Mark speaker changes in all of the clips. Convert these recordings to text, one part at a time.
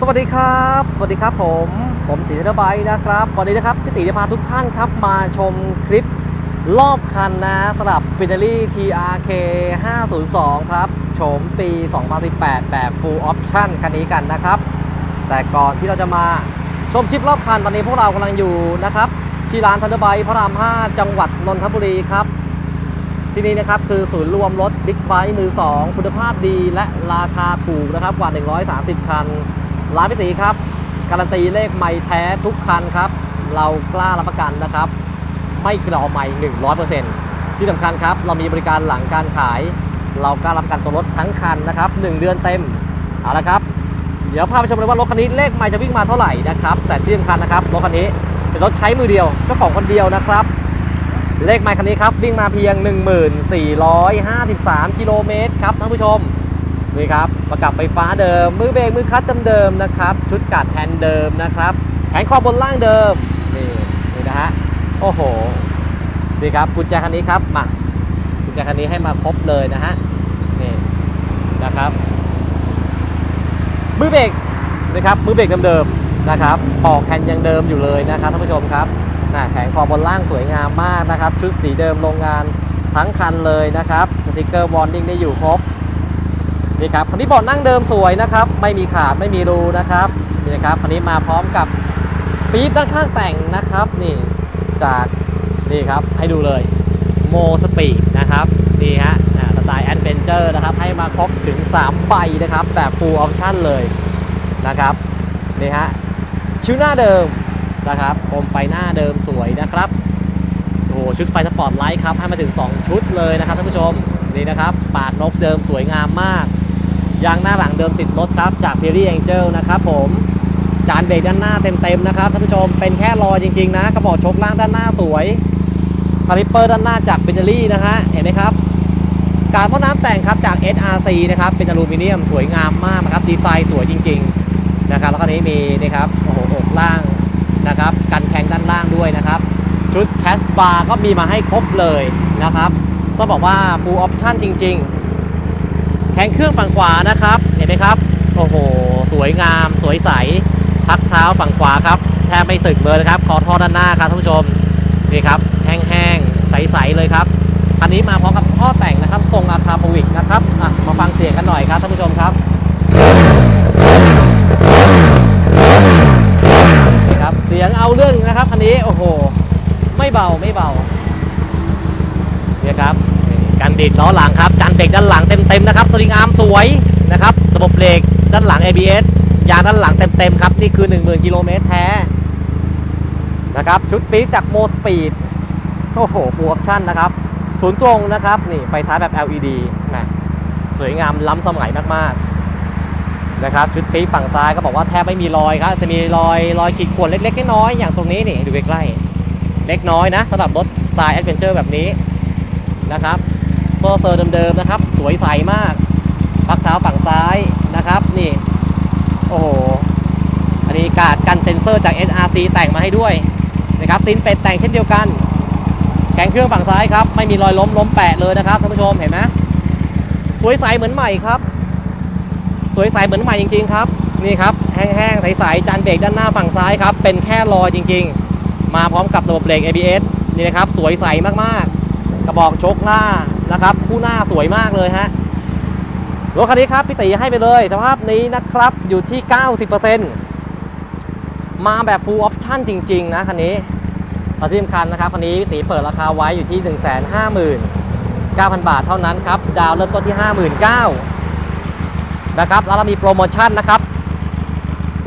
Speaker 1: สวัสดีครับ สวัสดีครับผม ผมตีเทอร์ไบค์นะครับวันนี้นะครับพี่ตีจะพาทุกท่านครับมาชมคลิปรอบคันนะสำหรับ f i n a l i TRK 502 ครับโฉมปี 2018 แบบ Full Option คันนี้กันนะครับ แต่ก่อนที่เราจะมาชมคลิปรอบคันตอนนี้พวกเรากำลังอยู่นะครับ ที่ร้านทันเดอร์ไบพระราม 5 จังหวัดนนทบุรีครับที่นี่นะครับคือศูนย์รวมรถบิ๊กไบค์มือ 2 คุณภาพดีและราคาถูกนะครับกว่า 130 คัน ร้านพิตีครับ การันตีเลขไม่แท้ทุกคันครับ เรากล้ารับประกันนะครับ ไม่กรอไม่100%ที่สำคัญครับ เรามีบริการหลังการขาย เรากล้ารับประกันตัวรถทั้งคันนะครับ1เดือนเต็มเอาละครับ เดี๋ยวพาไปชมเลยว่ารถคันนี้เลขไม่จะวิ่งมาเท่าไหร่นะครับ แต่ที่สำคัญนะครับรถคันนี้เป็นรถใช้มือเดียวเจ้าของคนเดียวนะครับ เลขไมค์คันนี้ครับวิ่งมาเพียง 1453 กิโลเมตรครับท่านผู้ชม นี่ครับประกับไฟฟ้าเดิม มือเบรกมือคัตเดิมๆนะครับ ชุดกัดแทนเดิมนะครับ แขนคอบนล่างเดิม นี่นี่นะฮะ โอ้โหนี่ครับกุญแจคันนี้ครับมากุญแจคันนี้ให้มาครบเลยนะฮะ นี่นะครับ มือเบรกนะครับ มือเบรกเดิมๆนะครับปอกแผ่นยังเดิมอยู่เลยนะครับท่านผู้ชมครับน่ะแขนคอบนล่างสวยงามมากนะครับ ชุดสีเดิมโรงงานทั้งคันเลยนะครับสติกเกอร์วอร์นิ่งได้อยู่ครบ นี่ครับคันนี้เบาะนั่งเดิมสวยนะครับ ไม่มีขาดไม่มีรูนะครับนี่นะครับคันนี้มาพร้อมกับปี๊บด้านข้างแต่งนะครับนี่จากนี่ครับให้ดูเลยโมสปีดนะครับนี่ฮะสไตล์แอดเวนเจอร์นะครับให้มาครบถึง 3 ใบนะครับ แบบ full option เลยนะครับนี่ฮะชิ้วหน้าเดิมนะครับโคมไฟหน้าเดิมสวยนะครับโอ้โหชุดไฟสปอร์ตไลท์ครับให้มาถึง 2 ชุดเลยนะครับท่านผู้ชมนี่นะครับปากนกเดิมสวยงามมาก ยางหน้าหลังเดิมติดรถครับ จาก p e r y Angel นะครับผมจานเบรกด้านหน้าเต็มๆนะครับท่านผู้ชมเป็นแค่รอยจริงๆนะกระบอกชกล่างด้านหน้าสวยคาลิปเปอร์ด้านหน้าจากเบนเ l ลี่นะฮะเห็นไหมครับ การพ่นน้ำแต่งครับจาก SRC นะครับเป็นอลูมิเนียมสวยงามมากนะครับดีไซน์สวยจริง ๆนะครับแล้วก็นี้มีนี่ครับโอ้โหอกล่างนะครับกันแข็งด้านล่างด้วยนะครับ ชุดแคสบาร์ก็มีมาให้ครบเลยนะครับต้องบอกว่า full option จริง ๆ แข็งเครื่องฝั่งขวานะครับ เห็นไหมครับ โอ้โห สวยงาม สวยใส พักเท้าฝั่งขวาครับ แทบไม่สึกเลยนะครับ คอท่อด้านหน้าครับท่านผู้ชม นี่ครับ แห้งๆ ใสๆ เลยครับอันนี้มาพร้อมกับท่อแต่งนะครับ ทรงอาคาโปวิกนะครับอะมาฟังเสียงกันหน่อยครับท่านผู้ชมครับนี่ครับ เสียงเอาเรื่องนะครับ อันนี้ โอ้โห ไม่เบา ไม่เบาเนี่ยครับ นี่การดีดล้อหลังครับจานเบรกด้านหลังเต็มๆนะครับสลิงอาร์มสวยนะครับระบบเบรกด้านหลัง ABS ยางด้านหลังเต็มๆครับนี่คือ 10,000กิโลเมตรแท้นะครับชุดปี๊บจากโมสปีดโอ้โหฟูลออปชั่นนะครับศูนย์ตรงนะครับนี่ไฟท้ายแบบ LED นะสวยงามล้ำสมัยมากๆนะครับชุดปี๊บฝั่งซ้ายก็บอกว่าแทบไม่มีรอยครับจะมีรอยรอยขีดข่วนเล็กๆน้อยๆอย่างตรงนี้นี่ดูใกล้ๆเล็กน้อยนะสำหรับรถสไตล์แอดเวนเจอร์แบบนี้นะครับ โซเซอร์เดิมๆนะครับ สวยใสมากพักเท้าฝั่งซ้ายนะครับ นี่ โอ้โห อันนี้กาดกันเซ็นเซอร์จาก SRC แต่งมาให้ด้วยนะครับตีนเป็ดแต่งเช่นเดียวกันแกงเครื่องฝั่งซ้ายครับ ไม่มีรอยล้มล้มแปะเลยนะครับท่านผู้ชมเห็นไหมสวยใสเหมือนใหม่ครับ สวยใสเหมือนใหม่จริง ๆ ครับนี่ครับแห้งๆใสๆจานเบรกด้านหน้าฝั่งซ้ายครับ เป็นแค่รอยจริง ๆ มาพร้อมกับระบบเบรก ABS นี่นะครับ สวยใสมากๆ กระบอกชกหน้า นะครับ คู่หน้าสวยมากเลยฮะรถคันนี้ครับพี่ตีให้ไปเลย สภาพนี้นะครับอยู่ที่ 90%มาแบบ full option จริง ๆ นะคันนี้และที่สำคัญนะครับคันนี้พี่ตีเปิดราคาไว้อยู่ที่ 159,000 บาทเท่านั้นครับ ดาวเริ่มต้นที่ 59,000นะครับ แล้วเรามีโปรโมชั่นนะครับ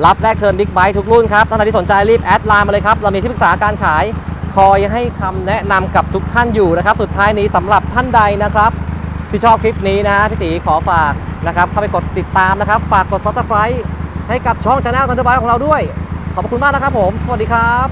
Speaker 1: รับแลกเทิร์นบิ๊กไบค์ทุกรุ่นครับท่านใดที่สนใจรีบแอดไลน์มาเลยครับ เรามีที่ปรึกษาการขาย คอยให้คำแนะนำกับทุกท่านอยู่นะครับ สุดท้ายนี้สำหรับท่านใดนะครับ ที่ชอบคลิปนี้นะพี่ตีขอฝากนะครับ เข้าไปกดติดตามนะครับ ฝากกด subscribe ให้กับช่องชาแนลทันเดอร์ไบของเราด้วย ขอบคุณมากนะครับผม สวัสดีครับ